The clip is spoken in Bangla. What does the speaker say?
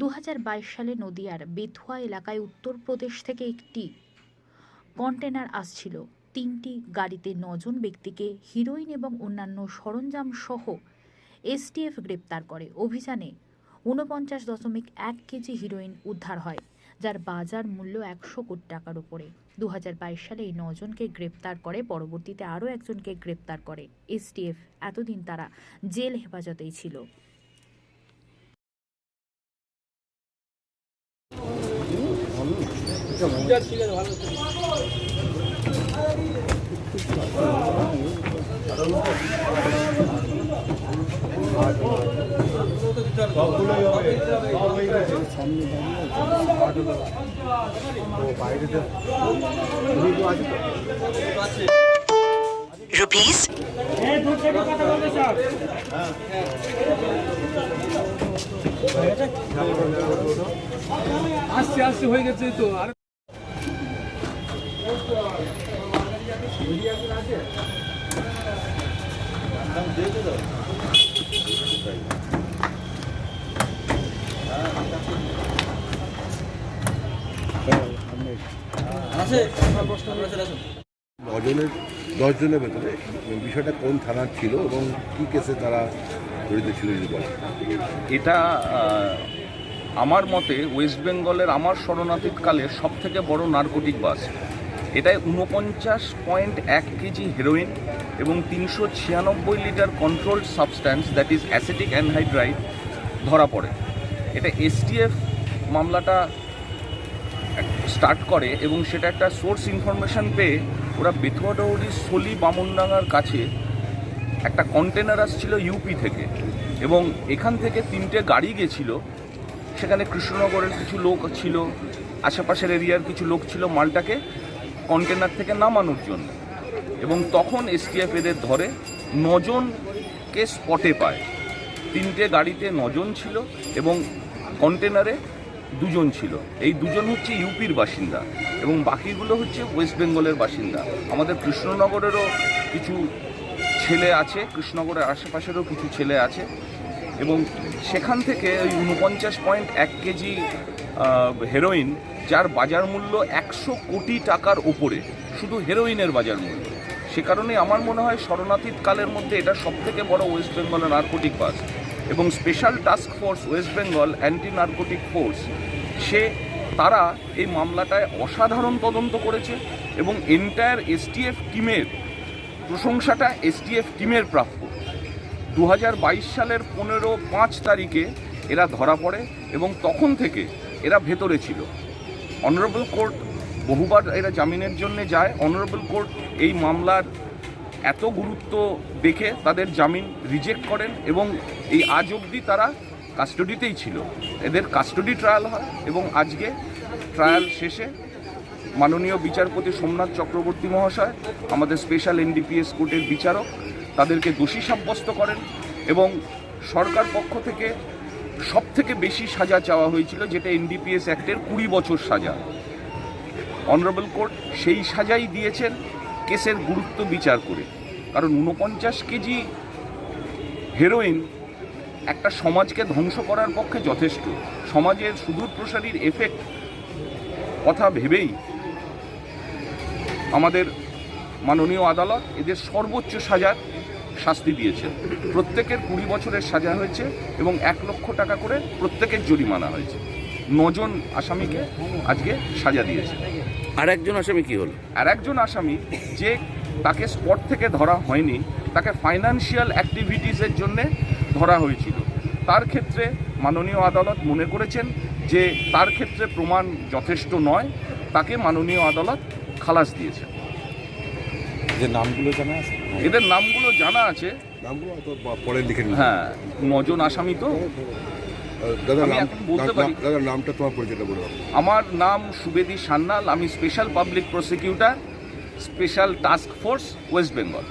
দু হাজার বাইশ সালে নদিয়ার বেথুয়া এলাকায় উত্তরপ্রদেশ থেকে একটি কন্টেনার আসছিল। তিনটি গাড়িতে নজন ব্যক্তিকে হিরোইন এবং অন্যান্য সরঞ্জাম সহ এসটিএফ গ্রেপ্তার করে। অভিযানে ঊনপঞ্চাশ দশমিক এক কেজি হিরোইন উদ্ধার হয়, যার বাজার মূল্য একশো কোটি টাকার উপরে। দু হাজার বাইশ সালে এই নজনকে গ্রেপ্তার করে, পরবর্তীতে আরও একজনকে গ্রেপ্তার করে। এসটিএফ এতদিন তারা জেল হেফাজতেই ছিল। Rupees? আসছে আসছে হয়ে গেছে তো। আর নজনের দশজনের ভেতরে বিষয়টা কোন থানার ছিল এবং কি কেসে তারা জড়িত ছিল যদি বলেন। এটা আমার মতে ওয়েস্ট বেঙ্গলের আমার শরণাতীতকালের সব থেকে বড় নার্কোটিক বাস। এটায় উনপঞ্চাশ পয়েন্ট এক কেজি হেরোইন এবং তিনশো ছিয়ানব্বই litre controlled substance that is acetic anhydride ধরা পড়ে। এটা এসটিএফ মামলাটা স্টার্ট করে এবং সেটা একটা সোর্স ইনফরমেশন পেয়ে ওরা বেথুয়াডৌড়ি সলি বামুনডাঙ্গার কাছে একটা কন্টেনার আসছিল ইউপি থেকে এবং এখান থেকে তিনটে গাড়ি গেছিল। সেখানে কৃষ্ণনগরের কিছু লোক ছিল, আশেপাশের এরিয়ার কিছু লোক ছিল মালটাকে কন্টেনার থেকে নামানোর জন্য। এবং তখন এসটিএফ এদের ধরে নজনকে স্পটে পায়। তিনটে গাড়িতে নজন ছিল এবং কন্টেনারে দুজন ছিল। এই দুজন হচ্ছে ইউপির বাসিন্দা এবং বাকিগুলো হচ্ছে ওয়েস্ট বেঙ্গলের বাসিন্দা। আমাদের কৃষ্ণনগরেরও কিছু ছেলে আছে, কৃষ্ণনগরের আশেপাশেরও কিছু ছেলে আছে। এবং সেখান থেকে ওই উনপঞ্চাশ পয়েন্ট এক কেজি হেরোইন যার বাজার মূল্য একশো কোটি টাকার ওপরে শুধু হেরোইনের বাজার মূল্য। সে কারণে আমার মনে হয় শরণাতীত কালের মধ্যে এটা সবথেকে বড় ওয়েস্ট বেঙ্গলের নার্কোটিক বাস এবং special task force West Bengal anti narcotic force সে, তারা এই মামলাটায় অসাধারণ তদন্ত করেছে এবং এন্টায়ার এসটিএফ টিমের প্রশংসাটা এসটিএফ টিমের প্রাপ্য। দু হাজার বাইশ সালের পনেরো পাঁচ তারিখে এরা ধরা পড়ে এবং তখন থেকে এরা ভেতরে ছিল। অনারেবল কোর্ট বহুবার এরা জামিনের জন্য যায়। অনারেবল কোর্ট এই মামলার এত গুরুত্ব দেখে তাদের জামিন রিজেক্ট করেন এবং এই আজ অবধি তারা কাস্টডিতেই ছিল। এদের কাস্টডি ট্রায়াল হয় এবং আজকে ট্রায়াল শেষে মাননীয় বিচারপতি সোমনাথ চক্রবর্তী মহাশয়, আমাদের স্পেশাল এনডিপিএস কোর্টের বিচারক, তাদেরকে দোষী সাব্যস্ত করেন এবং সরকার পক্ষ থেকে সব থেকে বেশি সাজা চাওয়া হয়েছিল যেটা এনডিপিএস অ্যাক্টের কুড়ি বছর সাজা। অনারেবল কোর্ট সেই সাজাই দিয়েছেন কেসের গুরুত্ব বিচার করে। কারণ ঊনপঞ্চাশ কেজি হেরোইন একটা সমাজকে ধ্বংস করার পক্ষে যথেষ্ট। সমাজের সুদূর প্রসারীর এফেক্ট কথা ভেবেই আমাদের মাননীয় আদালত এদের সর্বোচ্চ সাজার শাস্তি দিয়েছে প্রত্যেকের কুড়ি বছরের সাজা হয়েছে এবং এক লক্ষ টাকা করে প্রত্যেকের জরিমানা হয়েছে। নজন আসামিকে আজকে সাজা দিয়েছে। আর একজন আসামি কি হলো? আর একজন আসামি যে তাকে স্পট থেকে ধরা হয়নি তাকে ফাইন্যান্সিয়াল অ্যাক্টিভিটিসের জন্যে ধরা হয়েছিল। তার ক্ষেত্রে মাননীয় আদালত মনে করেছেন যে তার ক্ষেত্রে প্রমাণ যথেষ্ট নয় তাকে মাননীয় আদালত খালাস দিয়েছে যে নামগুলো জানা আছে? এদের নামগুলো জানা আছে। নামগুলো পরে লিখে নিন হ্যাঁ নজন আসামি তো। দাদা নাম বলতে পারি। দাদা নামটা তোমার পরিচয়টা বলে আমার নাম সুবেদি সান্নাল আমি special public prosecutor special task force West Bengal